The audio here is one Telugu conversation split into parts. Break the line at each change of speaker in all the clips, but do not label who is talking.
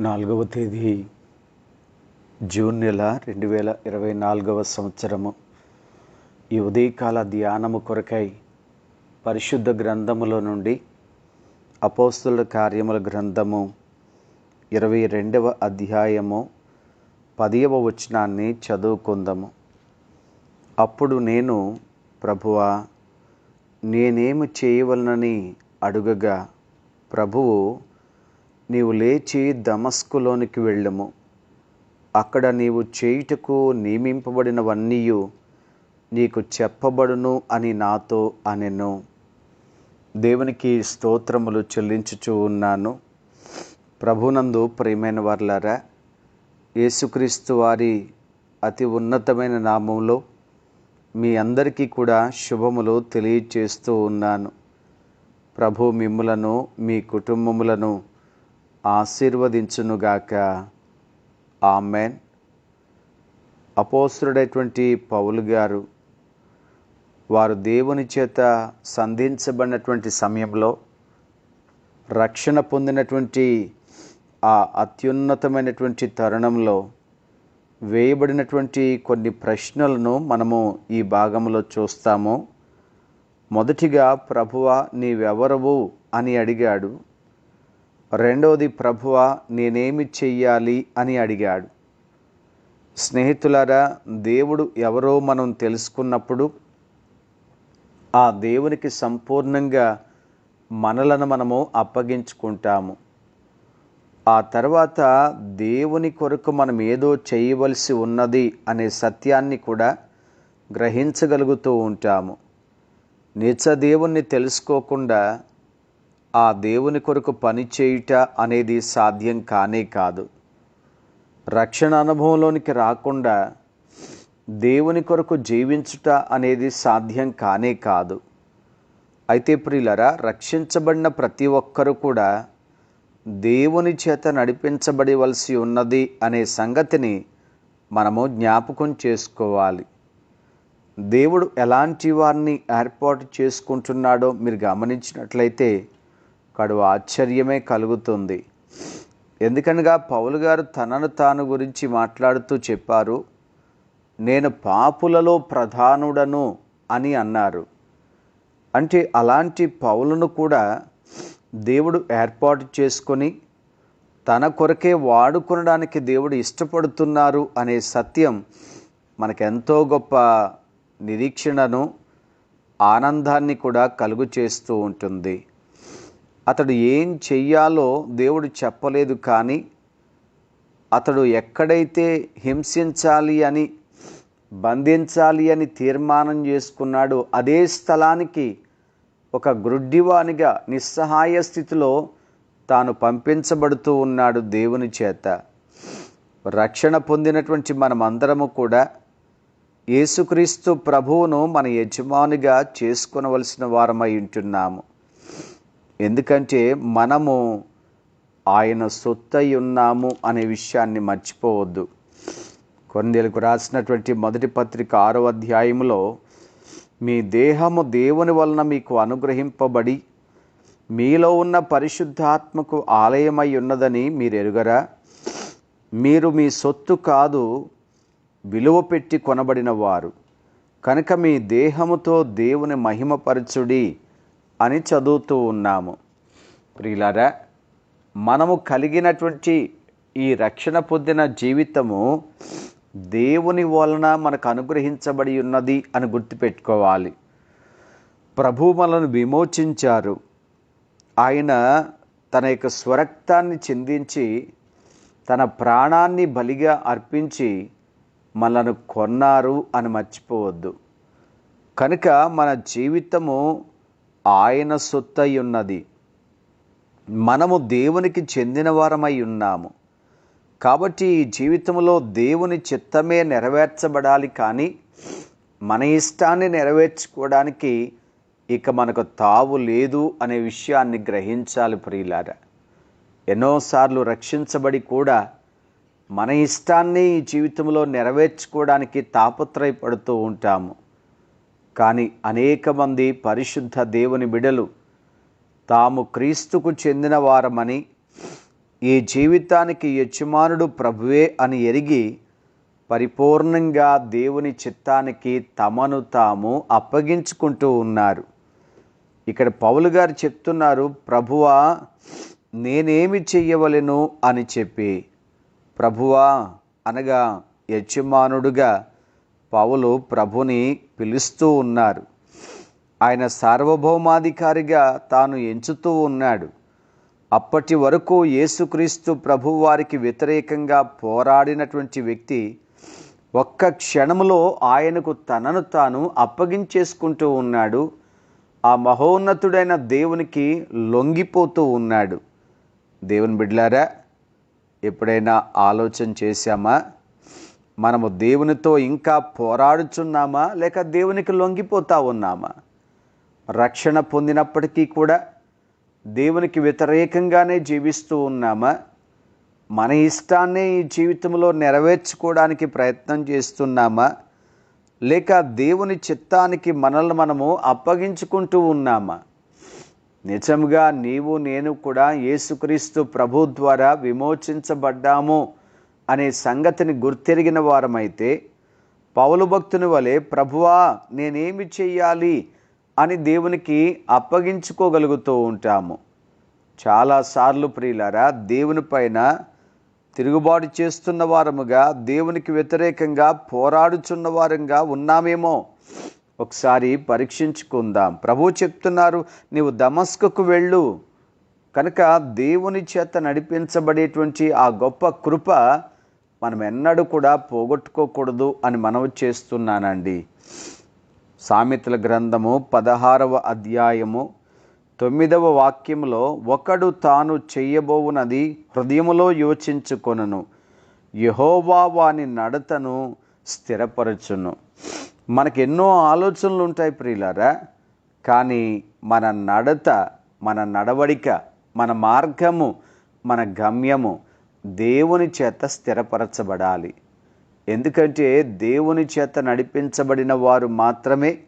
నాలుగవ తేదీ జూన్ నెల రెండు వేల ఇరవై నాలుగవ సంవత్సరము. ఈ ఉదయకాల ధ్యానము కొరకై పరిశుద్ధ గ్రంథములో నుండి అపోస్తుల కార్యముల గ్రంథము ఇరవై రెండవ అధ్యాయము పదియవ వచనాన్ని చదువుకుందాము. అప్పుడు నేను ప్రభువా నేనేమి చేయవలనని అడుగగా ప్రభువు నీవు లేచి దమస్కులోనికి వెళ్ళము. అక్కడ నీవు చేయుటకు నియమింపబడినవన్నీయు నీకు చెప్పబడును అని నాతో అనెను. దేవునికి స్తోత్రములు చెల్లించుచూ ఉన్నాను. ప్రభునందు ప్రియమైన వర్లారా యేసుక్రీస్తు వారి అతి ఉన్నతమైన నామంలో మీ అందరికీ కూడా శుభములు తెలియచేస్తూ ఉన్నాను. ప్రభు మిమ్ములను మీ కుటుంబములను ఆశీర్వదించునుగాక. ఆమెన్. అపోస్తుడైనటువంటి పౌలు గారు వారు దేవుని చేత సంధించబడినటువంటి సమయంలో రక్షణ పొందినటువంటి ఆ అత్యున్నతమైనటువంటి తరుణంలో వేయబడినటువంటి కొన్ని ప్రశ్నలను మనము ఈ భాగంలో చూస్తాము. మొదటిగా ప్రభువ నీవెవరవు అని అడిగాడు. రెండవది ప్రభువ నేనేమి చెయ్యాలి అని అడిగాడు. స్నేహితులారా దేవుడు ఎవరో మనం తెలుసుకున్నప్పుడు ఆ దేవునికి సంపూర్ణంగా మనలను మనము అప్పగించుకుంటాము. ఆ తర్వాత దేవుని కొరకు మనం ఏదో చేయవలసి ఉన్నది అనే సత్యాన్ని కూడా గ్రహించగలుగుతూ ఉంటాము. నిజ దేవుణ్ణి తెలుసుకోకుండా ఆ దేవుని కొరకు పనిచేయుట అనేది సాధ్యం కానే కాదు. రక్షణ అనుభవంలోనికి రాకుండా దేవుని కొరకు జీవించుట అనేది సాధ్యం కానే కాదు. అయితే ప్రియులరా రక్షించబడిన ప్రతి ఒక్కరూ కూడా దేవుని చేత నడిపించబడవలసి ఉన్నది అనే సంగతిని మనము జ్ఞాపకం చేసుకోవాలి. దేవుడు ఎలాంటి వారిని ఏర్పాటు చేసుకుంటున్నాడో మీరు గమనించినట్లయితే కడువ ఆశ్చర్యమే కలుగుతుంది. ఎందుకనగా పౌలు గారు తనను తాను గురించి మాట్లాడుతూ చెప్పారు నేను పాపులలో ప్రధానుడను అని అన్నారు. అంటే అలాంటి పౌలను కూడా దేవుడు ఏర్పాటు చేసుకొని తన కొరకే వాడుకొనడానికి దేవుడు ఇష్టపడుతున్నారు అనే సత్యం మనకెంతో గొప్ప నిరీక్షణను ఆనందాన్ని కూడా కలుగు చేస్తూ ఉంటుంది. అతడు ఏం చెయ్యాలో దేవుడు చెప్పలేదు కానీ అతడు ఎక్కడైతే హింసించాలి అని బంధించాలి అని తీర్మానం చేసుకున్నాడో అదే స్థలానికి ఒక గ్రుడ్డివానిగా నిస్సహాయ స్థితిలో తాను పంపించబడుతూ ఉన్నాడు దేవుని చేత. రక్షణ పొందినటువంటి మనమందరము కూడా యేసుక్రీస్తు ప్రభువును మన యజమానిగా చేసుకునవలసిన వారమై ఉంటున్నాము. ఎందుకంటే మనము ఆయన సొత్తై ఉన్నాము అనే విషయాన్ని మర్చిపోవద్దు. కొన్నేళ్ళకు రాసినటువంటి మొదటి పత్రిక ఆరో అధ్యాయంలో మీ దేహము దేవుని వలన మీకు అనుగ్రహింపబడి మీలో ఉన్న పరిశుద్ధాత్మకు ఆలయమై ఉన్నదని మీరు ఎరుగరా? మీరు మీ సొత్తు కాదు విలువ పెట్టి కొనబడిన వారు. కనుక మీ దేహముతో దేవుని మహిమపరచుడి. అని చదువుతూ ఉన్నాము. ప్రియులారా మనము కలిగినటువంటి ఈ రక్షణ పొందిన జీవితము దేవుని వలన మనకు అనుగ్రహించబడి ఉన్నది అని గుర్తుపెట్టుకోవాలి. ప్రభు మనను విమోచించారు. ఆయన తన యొక్క స్వరక్తాన్ని చిందించి తన ప్రాణాన్ని బలిగా అర్పించి మనను కొన్నారు అని మర్చిపోవద్దు. కనుక మన జీవితము ఆయన సొత్తై ఉన్నది మనము దేవునికి చెందిన వారమై ఉన్నాము. కాబట్టి ఈ జీవితంలో దేవుని చిత్తమే నెరవేర్చబడాలి కానీ మన ఇష్టాన్ని నెరవేర్చుకోవడానికి ఇక మనకు తావు లేదు అనే విషయాన్ని గ్రహించాలి ప్రియులారా. ఎన్నోసార్లు రక్షించబడి కూడా మన ఇష్టాన్ని ఈ జీవితంలో నెరవేర్చుకోవడానికి తాపత్రయపడుతూ ఉంటాము. కానీ అనేక మంది పరిశుద్ధ దేవుని బిడలు తాము క్రీస్తుకు చెందిన వారమని ఈ జీవితానికి యజమానుడు ప్రభువే అని ఎరిగి పరిపూర్ణంగా దేవుని చిత్తానికి తమను తాము అప్పగించుకుంటూ ఉన్నారు. ఇక్కడ పౌలు గారు చెప్తున్నారు ప్రభువా నేనేమి చెయ్యవలను? అని చెప్పి. ప్రభువా అనగా యజమానుడుగా పౌలు ప్రభుని పిలుస్తూ ఉన్నారు. ఆయన సార్వభౌమాధికారిగా తాను ఎంచుతూ ఉన్నాడు. అప్పటి వరకు యేసుక్రీస్తు ప్రభువారికి వ్యతిరేకంగా పోరాడినటువంటి వ్యక్తి ఒక్క క్షణంలో ఆయనకు తనను తాను అప్పగించేసుకుంటూ ఉన్నాడు. ఆ మహోన్నతుడైన దేవునికి లొంగిపోతూ ఉన్నాడు. దేవుని బిడ్లారా ఎప్పుడైనా ఆలోచన చేశామా? మనము దేవునితో ఇంకా పోరాడుచున్నామా? లేక దేవునికి లొంగిపోతా ఉన్నామా? రక్షణ పొందినప్పటికీ కూడా దేవునికి వ్యతిరేకంగానే జీవిస్తూ ఉన్నామా? మన ఇష్టాన్నే ఈ జీవితంలో నెరవేర్చుకోవడానికి ప్రయత్నం చేస్తున్నామా? లేక దేవుని చిత్తానికి మనల్ని మనము అప్పగించుకుంటూ ఉన్నామా? నిజంగా నీవు నేను కూడా యేసుక్రీస్తు ప్రభు ద్వారా విమోచించబడ్డాము. అనే సంగతిని గుర్తెరిగిన వారమైతే పౌలు భక్తుని వలె ప్రభువా నేనేమి చెయ్యాలి అని దేవునికి అప్పగించుకోగలుగుతూ ఉంటాము. చాలాసార్లు ప్రియులారా దేవుని పైన తిరుగుబాటు చేస్తున్న వారముగా దేవునికి వ్యతిరేకంగా పోరాడుచున్న వారంగా ఉన్నామేమో. ఒకసారి పరీక్షించుకుందాం. ప్రభు చెప్తున్నారు నీవు దమస్కకు వెళ్ళు. కనుక దేవుని చేత నడిపించబడేటువంటి ఆ గొప్ప కృప మనం ఎన్నడూ కూడా పోగొట్టుకోకూడదు అని మనవి చేస్తున్నానండి. సామెతల గ్రంథము పదహారవ అధ్యాయము తొమ్మిదవ వాక్యంలో ఒకడు తాను చెయ్యబోవునది హృదయములో యోచించుకొనును. యహోవా వాని నడతను స్థిరపరచును. మనకు ఎన్నో ఆలోచనలు ఉంటాయి ప్రియులారా కానీ మన నడత మన నడవడిక మన మార్గము మన గమ్యము దేవుని చేత స్థిరపరచబడాలి. ఎందుకంటే దేవుని చేత నడిపించబడిన వారు మాత్రమే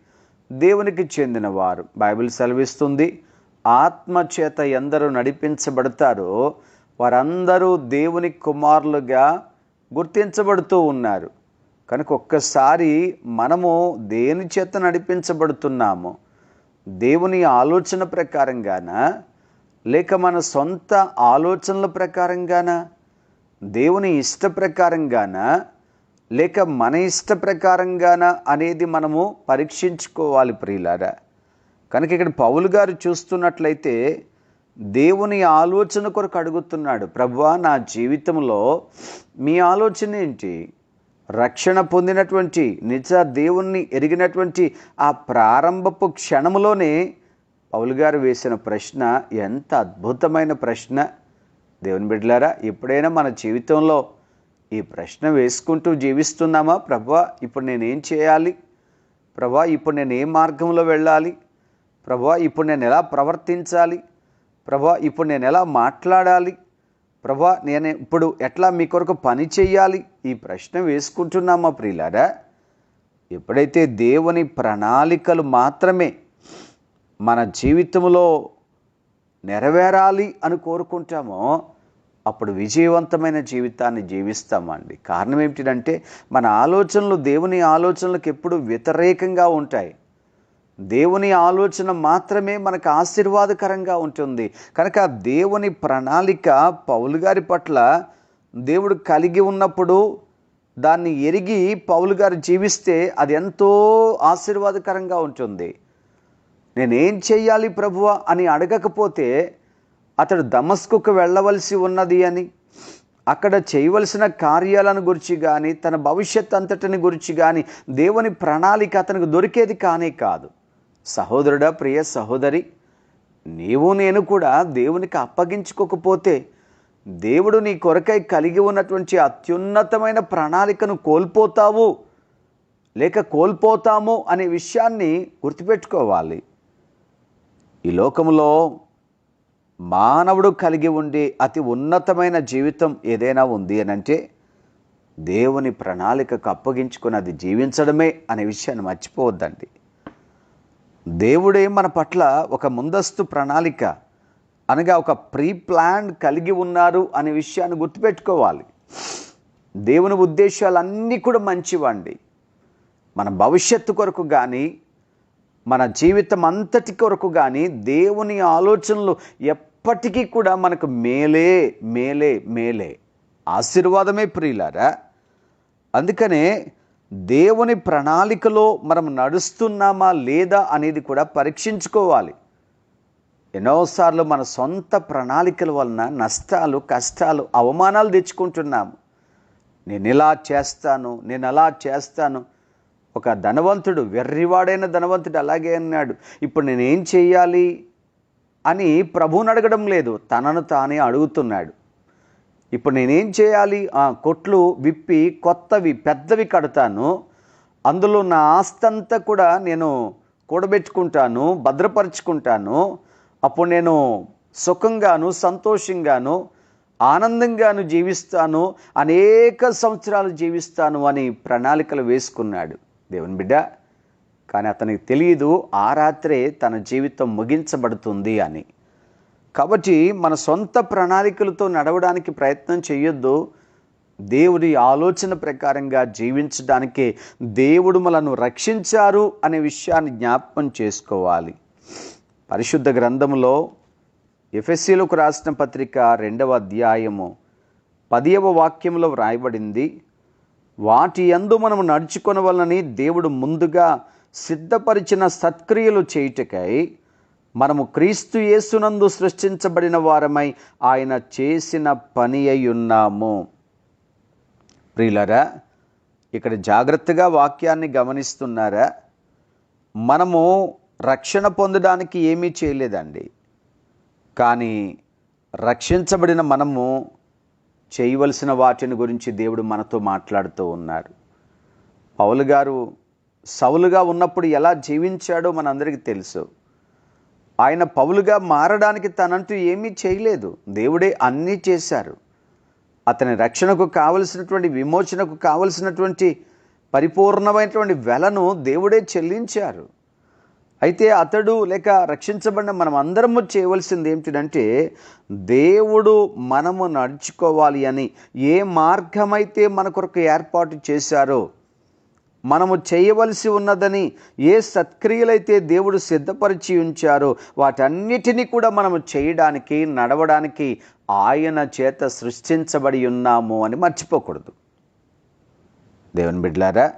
దేవునికి చెందినవారు. బైబిల్ సెలవిస్తుంది ఆత్మ చేత ఎందరూ నడిపించబడతారో వారందరూ దేవుని కుమారులుగా గుర్తించబడుతూ ఉన్నారు. కనుక ఒక్కసారి మనము దేని చేత నడిపించబడుతున్నాము దేవుని ఆలోచన ప్రకారంగానా లేక మన సొంత ఆలోచనల ప్రకారంగానా? దేవుని ఇష్ట ప్రకారంగానా లేక మన ఇష్ట ప్రకారంగానా అనేది మనము పరీక్షించుకోవాలి ప్రియులారా. కనుక ఇక్కడ పౌలు గారు చూస్తున్నట్లయితే దేవుని ఆలోచన కొరకు అడుగుతున్నాడు ప్రభువా నా జీవితంలో మీ ఆలోచన ఏంటి? రక్షణ పొందినటువంటి నిజ దేవుణ్ణి ఎరిగినటువంటి ఆ ప్రారంభపు క్షణంలోనే పౌలు గారు వేసిన ప్రశ్న ఎంత అద్భుతమైన ప్రశ్న. దేవుని బిడ్డలారా ఎప్పుడైనా మన జీవితంలో ఈ ప్రశ్న వేసుకుంటూ జీవిస్తున్నామా? ప్రభా ఇప్పుడు నేనేం చేయాలి? ప్రభా ఇప్పుడు నేను ఏ మార్గంలో వెళ్ళాలి? ప్రభా ఇప్పుడు నేను ఎలా ప్రవర్తించాలి? ప్రభా ఇప్పుడు నేను ఎలా మాట్లాడాలి? ప్రభా నేను ఇప్పుడు ఎట్లా మీ కొరకు పని చేయాలి ఈ ప్రశ్న వేసుకుంటున్నామా ప్రియులారా? ఎప్పుడైతే దేవుని ప్రణాళికలు మాత్రమే మన జీవితంలో నెరవేరాలి అని కోరుకుంటామో అప్పుడు విజయవంతమైన జీవితాన్ని జీవిస్తామండి. కారణం ఏమిటంటే మన ఆలోచనలు దేవుని ఆలోచనలకు ఎప్పుడు వ్యతిరేకంగా ఉంటాయి. దేవుని ఆలోచన మాత్రమే మనకు ఆశీర్వాదకరంగా ఉంటుంది. కనుక దేవుని ప్రణాళిక పౌలు గారి పట్ల దేవుడు కలిగి ఉన్నప్పుడు దాన్ని ఎరిగి పౌలు గారు జీవిస్తే అది ఎంతో ఆశీర్వాదకరంగా ఉంటుంది. నేనేం చెయ్యాలి ప్రభువ అని అడగకపోతే అతడు దమస్కుకు వెళ్ళవలసి ఉన్నది అని అక్కడ చేయవలసిన కార్యాలను గురించి కానీ తన భవిష్యత్ అంతటిని గురించి కానీ దేవుని ప్రణాళిక అతనికి దొరికేది కానే కాదు. సహోదరుడా ప్రియ సహోదరి నీవు నేను కూడా దేవునికి అప్పగించుకోకపోతే దేవుడు నీ కొరకై కలిగి ఉన్నటువంటి అత్యున్నతమైన ప్రణాళికను కోల్పోతావు. లేక కోల్పోతాము అనే విషయాన్ని గుర్తుపెట్టుకోవాలి. ఈ లోకంలో మానవుడు కలిగి ఉండే అతి ఉన్నతమైన జీవితం ఏదైనా ఉంది అని అంటే దేవుని ప్రణాళికకు అప్పగించుకుని అది జీవించడమే అనే విషయాన్ని మర్చిపోవద్దండి. దేవుడే మన పట్ల ఒక ముందస్తు ప్రణాళిక అనగా ఒక ప్రీ ప్లాన్ కలిగి ఉన్నారు అనే విషయాన్ని గుర్తుపెట్టుకోవాలి. దేవుని ఉద్దేశాలన్నీ కూడా మంచివండి. మన భవిష్యత్తు కొరకు కానీ మన జీవితం అంతటి కొరకు కానీ దేవుని ఆలోచనలు ఎప్పటికీ కూడా మనకు మేలే మేలే మేలే. ఆశీర్వాదమే ప్రియులారా. అందుకనే దేవుని ప్రణాళికలో మనం నడుస్తున్నామా లేదా అనేది కూడా పరీక్షించుకోవాలి. ఎన్నోసార్లు మన సొంత ప్రణాళికల వలన నష్టాలు కష్టాలు అవమానాలు తెచ్చుకుంటున్నాము. నేను ఇలా చేస్తాను నేను అలా చేస్తాను ఒక ధనవంతుడు వెర్రివాడైన ధనవంతుడు అలాగే అన్నాడు. ఇప్పుడు నేనేం చెయ్యాలి? అని ప్రభువుని అడగడం లేదు. తనను తానే అడుగుతున్నాడు. ఇప్పుడు నేనేం చేయాలి ఆ, కొట్లు విప్పి కొత్తవి పెద్దవి కడతాను. అందులో నా ఆస్తంతా కూడా నేను కూడబెట్టుకుంటాను భద్రపరుచుకుంటాను. అప్పుడు నేను సుఖంగాను సంతోషంగాను ఆనందంగాను జీవిస్తాను. అనేక సంవత్సరాలు జీవిస్తాను అని ప్రణాళికలు వేసుకున్నాడు. దేవుని బిడ్డ కానీ అతనికి తెలియదు ఆ రాత్రే తన జీవితం ముగించబడుతుంది అని. కాబట్టి మన సొంత ప్రణాళికలతో నడవడానికి ప్రయత్నం చేయొద్దు. దేవుడి ఆలోచన ప్రకారంగా జీవించడానికే దేవుడు మనను రక్షించారు అనే విషయాన్ని జ్ఞాపకం చేసుకోవాలి. పరిశుద్ధ గ్రంథంలో ఎఫ్ఎస్సీలకు రాసిన పత్రిక రెండవ అధ్యాయము పదియవ వాక్యంలో వ్రాయబడింది. వాటి యందు మనము నడుచుకొనవలనని దేవుడు ముందుగా సిద్ధపరిచిన సత్క్రియలు చేయుటకై మనము క్రీస్తు యేసునందు సృష్టించబడిన వారమై ఆయన చేసిన పని అయి ఉన్నాము. ప్రియులరా ఇక్కడ జాగ్రత్తగా వాక్యాన్ని గమనిస్తున్నారా? మనము రక్షణ పొందడానికి ఏమీ చేయలేదండి. కానీ రక్షించబడిన మనము చేయవలసిన వాటిని గురించి దేవుడు మనతో మాట్లాడుతూ ఉన్నారు. పౌలు గారు సౌలుగా ఉన్నప్పుడు ఎలా జీవించాడో మనందరికీ తెలుసు. ఆయన పౌలుగా మారడానికి తనంటూ ఏమీ చేయలేదు. దేవుడే అన్నీ చేశారు. అతని రక్షణకు కావలసినటువంటి విమోచనకు కావలసినటువంటి పరిపూర్ణమైనటువంటి వెలను దేవుడే చెల్లించారు. అయితే అతడు లేక రక్షించబడిన మనం అందరము చేయవలసింది ఏమిటంటే దేవుడు మనము నడుచుకోవాలి అని ఏ మార్గమైతే మన కొరకు ఏర్పాటు చేశారో మనము చేయవలసి ఉన్నదని ఏ సత్క్రియలైతే దేవుడు సిద్ధపరిచి ఉంచారో వాటన్నిటినీ కూడా మనము చేయడానికి నడవడానికి ఆయన చేత సృష్టించబడి ఉన్నాము అని మర్చిపోకూడదు. దేవుని బిడ్లారా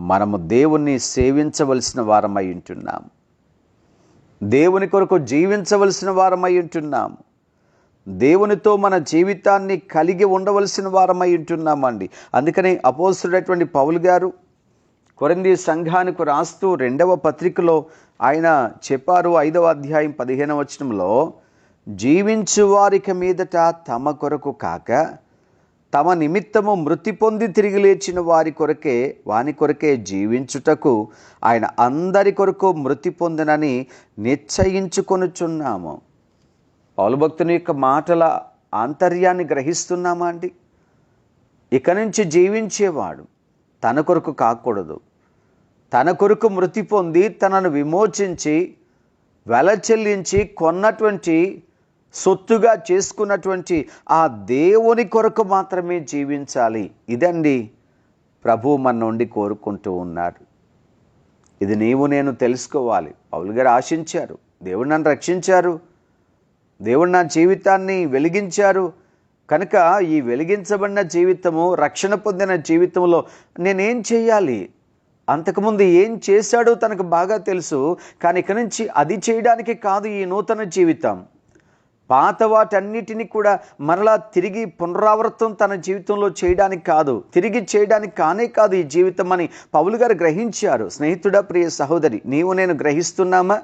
మనము దేవుణ్ణి సేవించవలసిన వారమై ఉంటున్నాం. దేవుని కొరకు జీవించవలసిన వారమై ఉంటున్నాము దేవునితో మన జీవితాన్ని కలిగి ఉండవలసిన వారమై ఉంటున్నామండి. అందుకని అపోసుడైనటువంటి పౌలు గారు కొరంది సంఘానికి రాస్తూ రెండవ పత్రికలో ఆయన చెప్పారు ఐదవ అధ్యాయం పదిహేనవ వచనంలో జీవించు వారికి మీదట తమ కొరకు కాక తమ నిమిత్తము మృతి పొంది తిరిగి లేచిన వారి కొరకే వాని కొరకే జీవించుటకు ఆయన అందరి కొరకు మృతి పొందినని నిశ్చయించుకొనుచున్నాము. పౌలభక్తుని యొక్క మాటల ఆంతర్యాన్ని గ్రహిస్తున్నామా అండి? ఇక నుంచి జీవించేవాడు తన కొరకు కాకూడదు. తన కొరకు మృతి పొంది తనను విమోచించి వెల చెల్లించి కొన్నటువంటి సొత్తుగా చేసుకున్నటువంటి ఆ దేవుని కొరకు మాత్రమే జీవించాలి. ఇదండి ప్రభు మన నుండి కోరుకుంటూ ఉన్నారు ఇది నీవు నేను తెలుసుకోవాలి. పౌలు గారు ఆశించారు. దేవుడు నన్ను రక్షించారు. దేవుడు నా జీవితాన్ని వెలిగించారు. కనుక ఈ వెలిగించబడిన జీవితము రక్షణ పొందిన జీవితంలో నేనేం చేయాలి? అంతకుముందు ఏం చేశాడో తనకు బాగా తెలుసు. కానీ ఇక నుంచి అది చేయడానికి కాదు ఈ నూతన జీవితం. పాత వాటన్నిటిని కూడా మరలా తిరిగి పునరావృతం తన జీవితంలో చేయడానికి కాదు తిరిగి చేయడానికి కానే కాదు ఈ జీవితం అని పౌలు గారు గ్రహించారు. స్నేహితుడా ప్రియ సహోదరి నీవు నేను గ్రహిస్తున్నామా?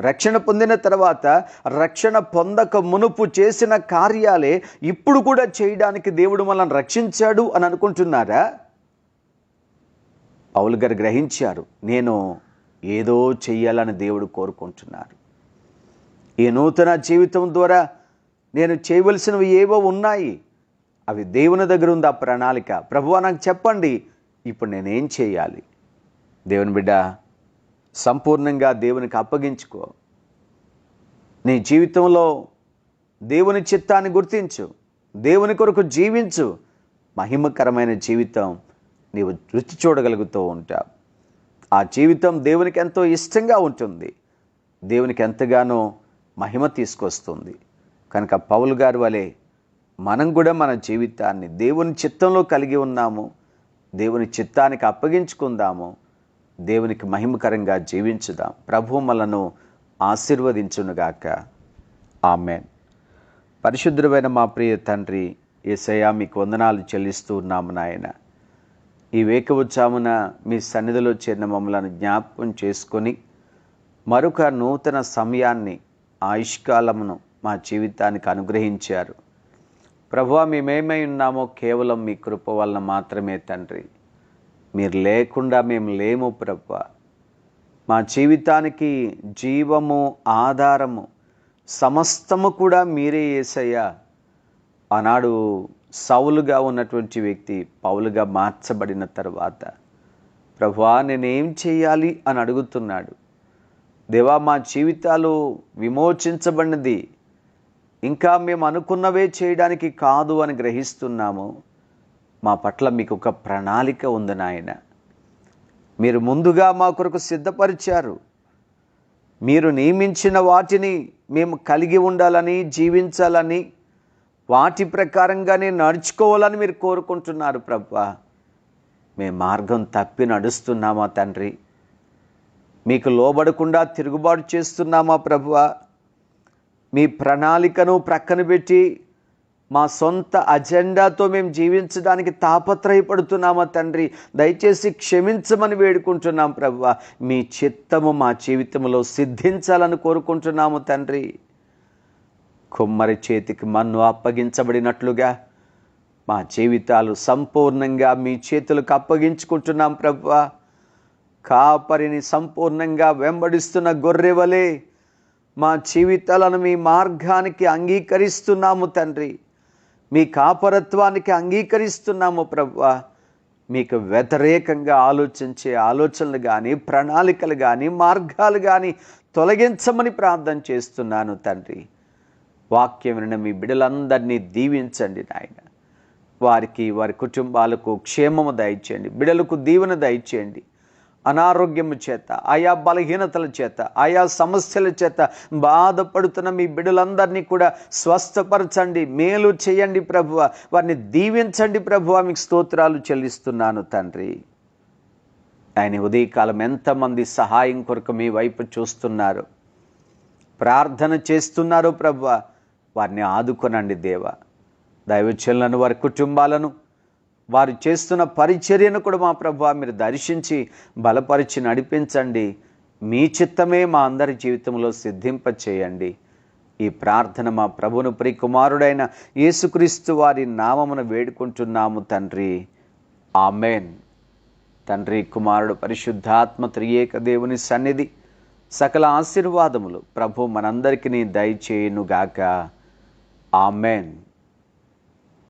రక్షణ పొందిన తర్వాత రక్షణ పొందక మునుపు చేసిన కార్యాలే ఇప్పుడు కూడా చేయడానికి దేవుడు మనల్ని రక్షించాడు అని అనుకుంటున్నారా? పౌలు గారు గ్రహించారు నేను ఏదో చెయ్యాలని దేవుడు కోరుకుంటున్నారు. ఈ నూతన జీవితం ద్వారా నేను చేయవలసినవి ఏవో ఉన్నాయి. అవి దేవుని దగ్గర ఉంది? ఆ ప్రణాళిక. ప్రభువా నాకు చెప్పండి. ఇప్పుడు నేనేం చేయాలి? దేవుని బిడ్డ సంపూర్ణంగా దేవునికి అప్పగించుకో. నీ జీవితంలో దేవుని చిత్తాన్ని గుర్తించు. దేవుని కొరకు జీవించు. మహిమకరమైన జీవితం నీవు రుచి చూడగలుగుతూ ఉంటావు ఆ జీవితం దేవునికి ఎంతో ఇష్టంగా ఉంటుంది. దేవునికి ఎంతగానో మహిమ తీసుకొస్తుంది. కనుక పౌలు గారి వలె మనం కూడా మన జీవితాన్ని దేవుని చిత్తంలో కలిగి ఉన్నాము దేవుని చిత్తానికి అప్పగించుకుందాము దేవునికి మహిమకరంగా జీవించుదాం. ప్రభుమలను ఆశీర్వదించునుగాక. ఆమెన్. పరిశుద్ధుడైన మా ప్రియ తండ్రి ఏసయా మీకు వందనాలు చెల్లిస్తూ ఉన్నాము నాయన. ఈ వేకవచ్చామున మీ సన్నిధిలో చేరిన మమ్మలను జ్ఞాపకం చేసుకొని మరొక నూతన సమయాన్ని ఆయుష్కాలమును మా జీవితానికి అనుగ్రహించారు. ప్రభు మేమేమై ఉన్నామో కేవలం మీ కృప వలన మాత్రమే తండ్రి. మీరు లేకుండా మేము లేము ప్రభు మా జీవితానికి జీవము ఆధారము సమస్తము కూడా మీరే ఏసయ్యా. ఆనాడు సౌలుగా ఉన్నటువంటి వ్యక్తి పౌలుగా మార్చబడిన తర్వాత ప్రభువా నేనేం చేయాలి అని అడుగుతున్నాడు. దేవా మా జీవితాలు విమోచించబడినది. ఇంకా మేము అనుకున్నవే చేయడానికి కాదు అని గ్రహిస్తున్నాము. మా పట్ల మీకు ఒక ప్రణాళిక ఉంది నాయన. మీరు ముందుగా మా కొరకు సిద్ధపరిచారు. మీరు నియమించిన వాటిని మేము కలిగి ఉండాలని జీవించాలని వాటి ప్రకారంగానే నడుచుకోవాలని మీరు కోరుకుంటున్నారు ప్రభా. మేము మార్గం తప్పి నడుస్తున్నామా తండ్రి? మీకు లోబడకుండా తిరుగుబాటు చేస్తున్నామా ప్రభువ? మీ ప్రణాళికను ప్రక్కన పెట్టి మా సొంత అజెండాతో మేము జీవించడానికి తాపత్రయపడుతున్నామా తండ్రి? దయచేసి క్షమించమని వేడుకుంటున్నాం ప్రభు మీ చిత్తము మా జీవితంలో సిద్ధించాలని కోరుకుంటున్నాము తండ్రి. కుమ్మరి చేతికి మన్ను అప్పగించబడినట్లుగా మా జీవితాలు సంపూర్ణంగా మీ చేతులకు అప్పగించుకుంటున్నాం ప్రభువా. కాపరిని సంపూర్ణంగా వెంబడిస్తున్న గొర్రెవలే మా జీవితాలను మీ మార్గానికి అంగీకరిస్తున్నాము తండ్రి. మీ కాపరత్వానికి అంగీకరిస్తున్నాము ప్రభు మీకు వ్యతిరేకంగా ఆలోచించే ఆలోచనలు కానీ ప్రణాళికలు కానీ మార్గాలు కానీ తొలగించమని ప్రార్థన చేస్తున్నాను తండ్రి. వాక్యం విన మీ బిడలందరినీ దీవించండి నాయన. వారికి వారి కుటుంబాలకు క్షేమము దయచేయండి. బిడలకు దీవెన దయచేయండి. అనారోగ్యము చేత ఆయా బలహీనతల చేత ఆయా సమస్యల చేత బాధపడుతున్న మీ బిడ్డలందరినీ కూడా స్వస్థపరచండి మేలు చేయండి ప్రభువ. వారిని దీవించండి ప్రభువ. మీకు స్తోత్రాలు చెల్లిస్తున్నాను తండ్రి. ఆయన ఉదయకాలం ఎంతమంది సహాయం కొరకు మీ వైపు చూస్తున్నారు. ప్రార్థన చేస్తున్నారు ప్రభువ. వారిని ఆదుకొనండి దేవ. దైవచనులను వారి కుటుంబాలను వారు చేస్తున్న పరిచర్యను కూడా మా ప్రభు మీరు దర్శించి బలపరిచి నడిపించండి. మీ చిత్తమే మా అందరి జీవితంలో సిద్ధింప చేయండి ఈ ప్రార్థన మా ప్రభును ప్రికుమారుడైన యేసుక్రీస్తు వారి నామమున వేడుకుంటున్నాము తండ్రి. ఆమెన్. తండ్రి కుమారుడు పరిశుద్ధాత్మ త్రియేక దేవుని సన్నిధి సకల ఆశీర్వాదములు ప్రభు మనందరికీ దయచేయునుగాక. ఆమెన్.